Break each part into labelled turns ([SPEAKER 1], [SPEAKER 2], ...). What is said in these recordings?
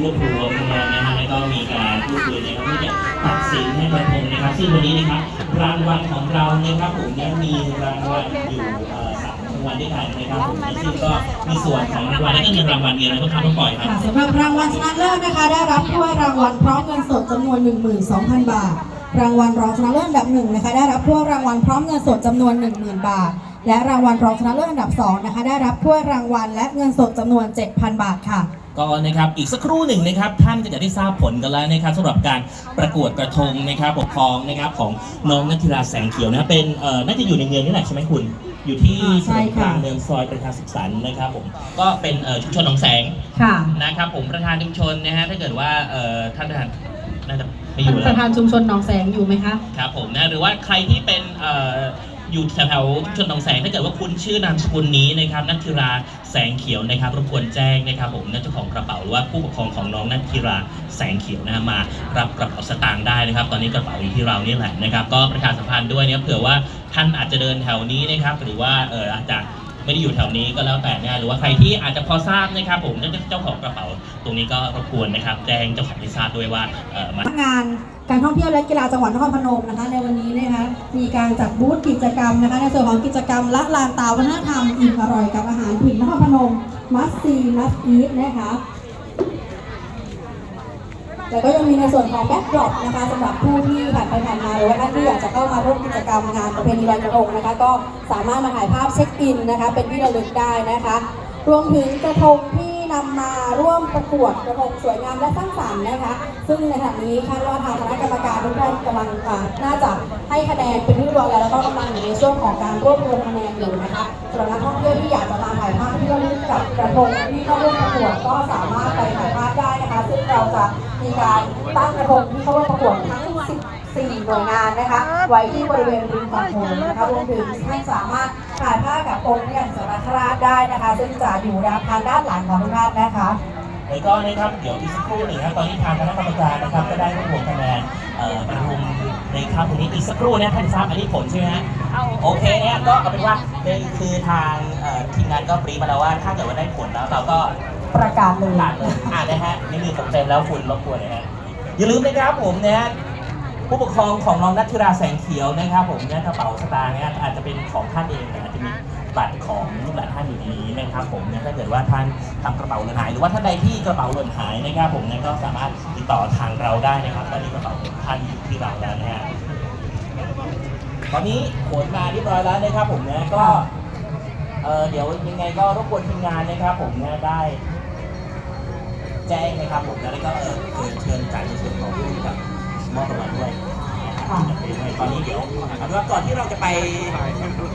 [SPEAKER 1] รวบรวมคะแนนนะฮะแล้วก็มีการพูดคุยนะครับเพื่อจะตัดสินให้กระทงนะครับ ซึ่งวันนี้นะครับรางวัลของเรานะครับผมเนี่ยมีรางวัลอยู่สามรางวัลด้วยกันนะครับผมซึ่งก็มีส่วนของรางวัลและก็เงินรางวัลมีอะไรบ้างครับน้องปอยครับ
[SPEAKER 2] ค่ะสำหรับรางวัลชนะเลิศนะคะ ได้รับถ้วยรางวัลพร้อมเงินสดจำนวน 12,000 บาท รางวัลรองชนะเลิศอันดับหนึ่งนะคะได้รับถ้วยรางวัลพร้อมเงินสดจำนวน 10,000 บาท และรางวัลรองชนะเลิศอันดับสองนะคะได้รับถ้วยรางวัลและเงินสดจำนวน 7,000 บาทค่ะ
[SPEAKER 1] ก็นะครับอีกสักครู่หนึ่งนะครับท่านก็จะได้ทราบผลกันแล้วนะครับสำหรับการประกวดกระทงนะครับปกครองนะครับของน้องนัทธิราแสงเขียวนะครับเป็นเอ่อน่าจะอยู่ในเมืองนี่แหละใช่ไหมคุณอยู่ที่
[SPEAKER 2] อ่า
[SPEAKER 1] ถ
[SPEAKER 2] ใช่
[SPEAKER 1] นนก
[SPEAKER 2] ค่ะ
[SPEAKER 1] ลางเมืองซอยประชาสุขสันต์นะครับผมก็เป็นเอ่อชุมชนหนองแสง
[SPEAKER 2] ค่ะ
[SPEAKER 1] นะครับผมประธานชุมชนนะฮะถ้าเกิดว่าเอ่อท่านประธานน่าจะไม่อยู่
[SPEAKER 2] ป
[SPEAKER 1] แล้
[SPEAKER 2] ระ
[SPEAKER 1] ว
[SPEAKER 2] ธานชุมชนหนองแสงอยู่ไหมคะ
[SPEAKER 1] ครับผมนะหรือว่าใครที่เป็นเอ่อ อยู่แถวๆชนหนองแสงถ้าเกิดว่าคุณชื่อนามสกุลนี้นะครับนัทธิราแสงเขียวนะครับรบกวนแจ้งนะครับผมนั่นเจ้าของกระเป๋าหรือว่าผู้ปกครองของน้องนัทธิราแสงเขียวนะฮะมารับกระเป๋าสตางค์ได้นะครับ ตอนนี้กระเป๋าอยู่ที่เรานี่แหละนะครับ ก็ประชาสัมพันธ์ด้วยเนี่ยเผื่อว่าท่านอาจจะเดินแถวนี้นะครับหรือว่าเอออาจจะ ไม่ได้อยู่แถวนี้ก็แล้วแต่นะหรือว่าใครที่อาจจะพอทราบนะครับผมเจ้าของกระเป๋าตรงนี้ก็รบกวนนะครับแจ้งเจ้าของให้ทราบด้วยว่าเออมา
[SPEAKER 2] งานการท่องเที่ยวและกีฬาจังหวัดนครพนมนะคะในวันนี้นะคะมีการจัดบูธกิจกรรมนะคะในส่วนของกิจกรรมละลานตาวัฒนธรรมอิ่มอร่อยกับอาหารถิ่นนครพนมมัสซีมัสอีทนะคะ แล้วก็ยังมีในส่วนของแบ็กดรอปนะคะสำหรับผู้ที่ผ่านไปผ่านมาหรือว่าท่านที่อยากจะเข้ามาร่วมกิจกรรมงานประเพณีลอยกระทงนะคะ ก็สามารถมาถ่ายภาพเช็คอินนะคะ เป็นที่ระลึกได้นะคะ รวมถึงกระทงที่ นำมาร่วมประกวดกระทงสวยงามและสร้างสรรค์นะคะ ซึ่งในขณะนี้คาดว่าทางคณะกรรมการทุกท่านกำลังอ่าน่าจะให้คะแนนเป็นที่เรียบร้อยแล้วแล้วก็กำลังอยู่ในช่วงของการรวบรวมคะแนนอยู่นะคะสำหรับนักท่องเที่ยวที่อยากจะมาถ่ายภาพที่ระลึกกับกระทงที่เข้าร่วมประกวดก็สามารถไปถ่ายภาพได้นะคะ ซึ่งเราจะมีการตั้งกระทงที่เข้าร่วมประกวดทั้ง14หน่วยงานนะคะ ไว้ที่บริเวณริมฝั่งโขงนะคะรวมถึงท่านสามารถ ถ่ายภาพกับองค์พระยาศนคราชได้นะคะ ซึ่งจะอยู่ทางด้านหลังของทุกท่านนะคะ
[SPEAKER 1] แล้วก็นะครับเดี๋ยวอีกสักครู่หนึ่งนะครับตอนนี้ทางคณะกรรมการนะครับก็ได้รวบรวมคะแนนเอ่อประชุมในครั้งนี้อีกสักครู่นะท่านทราบอันนี้ผลใช่ไหมฮะโอเคเนี่ยก็เอาเป็นว่านี่คือทางเอ่อทีมงานก็ปรีมาแล้วว่าถ้าเกิดว่าได้ผลแล้วเราก็
[SPEAKER 2] ประกาศเลย
[SPEAKER 1] ผ่านเลยอ่านะฮะนี่คือผมเต็มแล้วคุณรบกวนนะฮะอย่าลืมนะครับผมนะฮะ ผู้ปกครองของน้องนัทธิราแสงเขียวนะครับผมเนี่ยกระเป๋าสตางค์เนี่ยอาจจะเป็นของท่านเองแต่อาจจะมีบัตรของลูกหลานท่านอยู่ในนี้นะครับผมเนี่ยถ้าเกิดว่าท่านทำกระเป๋าหล่นหาย หรือว่าท่านใดที่กระเป๋าหล่นหายนะครับผมเนี่ยก็สามารถติดต่อทางเราได้นะครับตอนนี้กระเป๋าของท่านอยู่ที่เราแล้วนะฮะตอนนี้ผลมาเรียบร้อยแล้วนะครับผมเนี่ยก็เออเดี๋ยวยังไงก็รบกวนทีมงานนะครับผมเนี่ยได้ แจ้งนะครับผมแล้วก็เออเชิญเชิญจ่ายในส่วนของผู้ที่แบบ มอบรางวัลด้วยตอนนี้เดี๋ยวเอาเป็นว่าก่อนที่เราจะไป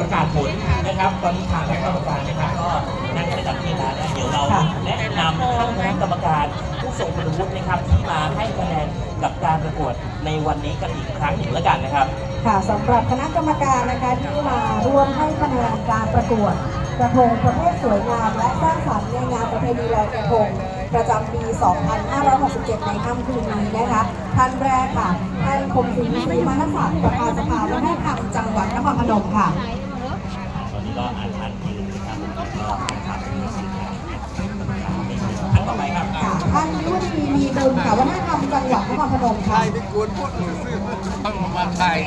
[SPEAKER 1] ประกาศผลนะครับ ตอนนี้ทางคณะกรรมการนะครับก็นั่งประจำที่แล้วนะเดี๋ยวเราแนะนำท่านคณะกรรมการผู้ทรงคุณวุฒินะครับที่มาให้คะแนนกับการประกวดในวันนี้กันอีกครั้งหนึ่งแล้วกันนะครับ
[SPEAKER 2] ค่ะสำหรับคณะกรรมการนะคะที่มาร่วมให้คะแนนการประกวดกระทงประเภทสวยงามและสร้างสรรค์ในงานประเพณีลอยกระทง ประจำปี 2567 ในค่ำคืนนี้นะคะ ท่านแรกค่ะ ท่านคมศรีวิชุมานศักดิ์ประธานสภาวัฒนธรรมจังหวัดนครพนมค่ะ
[SPEAKER 1] ตอนนี้ก็อ่านท่านที่หนึ่งนะครับผมก็ทำเป็นสิ่งที่ท่านต่อไปครับ
[SPEAKER 2] ค่ะท่านยุวดีมีบุญค่ะวัฒนธรรมจังหวัดนครพนม
[SPEAKER 3] ไท
[SPEAKER 2] ค่ะ
[SPEAKER 3] ยที่กวนพวกหนูซื้อต้องมาไทย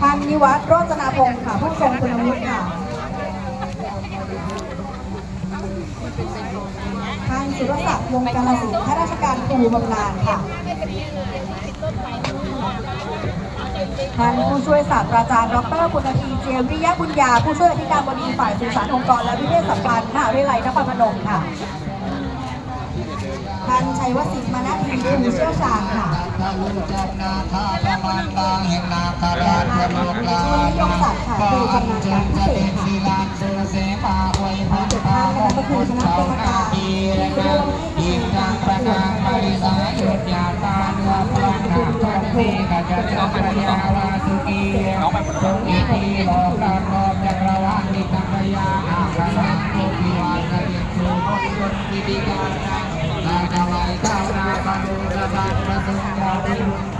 [SPEAKER 2] ท่านนิวัฒน์โรจนาพงศ์ค่ะผู้ทรงคุณวุฒิค่ะ ท่านสุรศักดิ์วงกาลสินข้าราชการครูบำนาญค่ะ ท่านผู้ช่วยศาสตราจารย์ดรปุณทีเจียวิยะบุญญา ผู้ช่วยอธิการบดีฝ่ายสื่อสารองค์กรและวิทยาสัมพันธ์มหาวิทยาลัยนครพนมค่ะ ท่านชัยวศิษย์มานาทีผู้เชี่ยวชาญค่ะ
[SPEAKER 3] ถ้าลูกจบนาคาประมาณตาเห็นนาคาราชพระลูกาก็อันเชิญจเป็นศีลานเสเสปา นตาของคนเจ้านาทีและก็ยิงทางประกางบริสายหยุดยาตาเนื้อพลังทางทองทีก็จะเจ้าพระยาวาสุกีจงอีทีบอกลานรอบจักรวาลนิตัพยาอาคารังโลกิวาสเรียนสูงคนวิธีการลาจวัยข้านาปะดูระบาดประสุนยาวิรุณ